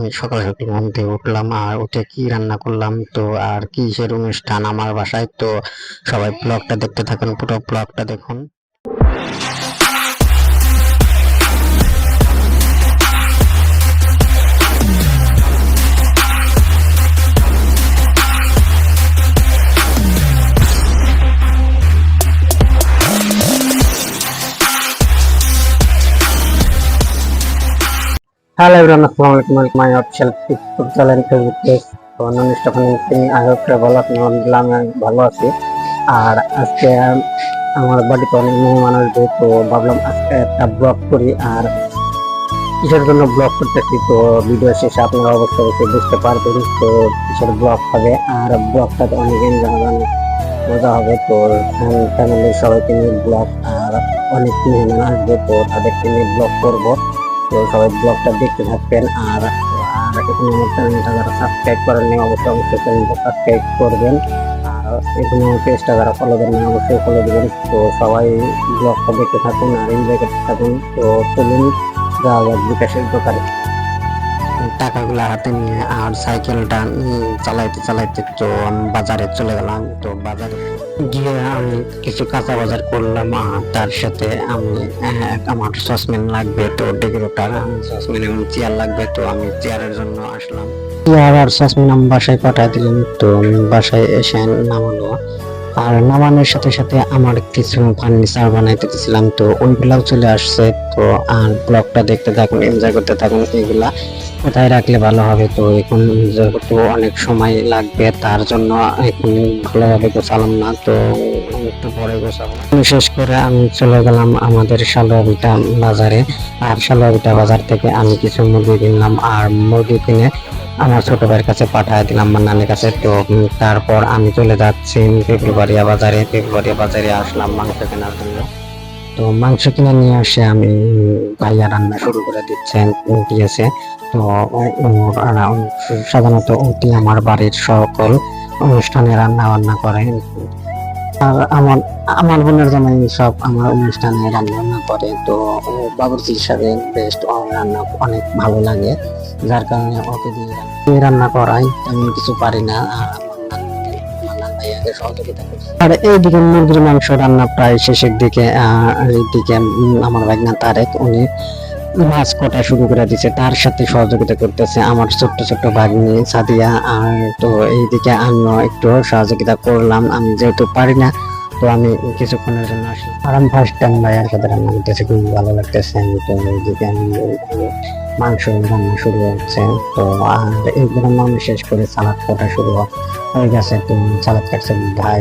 আমি সকাল সকাল ঘুম থেকে উঠলাম, আর উঠে কি রান্না করলাম? তো আর কিসের অনুষ্ঠান? আমার বাসায় তো সবাই ব্লগটা দেখতে থাকুন, পুরো ব্লগটা দেখুন। হ্যালো এভরিওয়ান, আসসালামু আলাইকুম। My official Facebook channel Facebook page তো স্টাফের তিনি আগে ভালো আছেন আলহামদুলিল্লাহ আমি ভালো আছি। আর আজকে আমার বাড়িতে অনেক মেহমান আসবে তো ভাবলাম আজকে একটা ব্লগ করি। আর কিসের জন্য ব্লগ করতেছি, তো ভিডিও শেষে আপনারা অবশ্যই অবশ্যই বুঝতে পারবেন তো কিসের ব্লগ হবে। আর ব্লগটাতে অনেক এনজয় হবে মজা হবে। তো ফ্যামিলির সবাইকে নিয়ে ব্লগ আর অনেক মেহমান আসবে তো তাদেরকে নিয়ে ব্লগ করব। তো সবাই ব্লগটা দেখতে থাকবেন। আর আর এখানে আমার চ্যানেলটা যারা সাবস্ক্রাইব করেননি অবশ্যই অবশ্যই চ্যানেলটা সাবস্ক্রাইব করবেন। আর এখানে পেজটা যারা ফলো করেন অবশ্যই ফলো দেবেন। তো সবাই ব্লগটা দেখতে থাকুন আর এনজয় করতে থাকুন। তো চলুন, যাওয়া যাক বিকাশের দোকানে। টাকাগুলো হাতে নিয়ে আর সাইকেলটা চালাইতে চালাইতে তো আমি বাজারে চলে গেলাম। তো বাজারে গিয়ে আমি কিছু কাঁচা বাজার করলাম আর তার সাথে আমি আমার সসম্যান লাগবে তো ডেকোরেটার সসম্যান এবং চেয়ার লাগবে তো আমি চেয়ারের জন্য আসলাম। চেয়ার আর সসম্যান আমি বাসায় পাঠিয়ে দিলাম তো আমি বাসায় এসে নামালো আর নামানোর সাথে সাথে আমার কিছু ফার্নিচার বানাইতে দিয়েছিলাম তো ওইগুলাও চলে আসছে তো আর ব্লগটা দেখতে থাকুন, এনজয় করতে থাকুন, এগুলা কোথায় রাখলে ভালো হবে। তো এখন যেহেতু অনেক সময় লাগবে, তার জন্য এখন ভালোভাবে গোছালাম না। তো একটু পরে গোছাবো। শেষ করে আমি চলে গেলাম আমাদের সালোয়াবিটা বাজারে। আর সালোয়াবিটা বাজার থেকে আমি কিছু মুরগি কিনলাম। আর মুরগি কিনে আমার ছোট ভাইয়ের কাছে পাঠিয়ে দিলাম আমার নানির কাছে। তো তারপর আমি চলে যাচ্ছি পেপুলবাড়িয়া বাজারে। পেপুলবাড়িয়া বাজারে আসলাম মাংস কেনার জন্য। তো মাংস কিনে নিয়ে এসে আমি ভাইয়া রান্না শুরু করে দিচ্ছেন, দিয়েছে। তো সাধারণত অতি আমার বাড়ির সকল অনুষ্ঠানে রান্না বান্না করে। আর আমার আমার বোনের জামাই সব আমার অনুষ্ঠানে রান্না বান্না করে। তো বাবুর্চি হিসাবে বেস্ট রান্না অনেক ভালো লাগে। যার কারণে ওকে দিয়ে রান্না- করাই। তেমন কিছু পারি না আর আর এইদিকে মুরগির মাংস রান্না প্রায় শেষের দিকে উম, আমার ভাগনা তারেক উনি মাছ কটা শুরু করে দিছে, তার সাথে সহযোগিতা করতেছে আমার ছোট্ট ছোট্ট ভাগ্নি সাদিয়া। আর তো এইদিকে আমিও একটু সহযোগিতা করলাম, আমি যেহেতু পারি না, তো আমি কিছুক্ষণের জন্য আসি আর আমি ফার্স্ট টাইম ভাইয়ের সাথে রান্না করতেছি খুব ভালো লাগতেছে। আমি তো এইদিকে আমি মাংস রান্না শুরু হচ্ছে। তো আর এইগুলো আমি শেষ করে সালাদ কাটা শুরু হয়ে গেছে। তো সালাদ কাটছে ভাই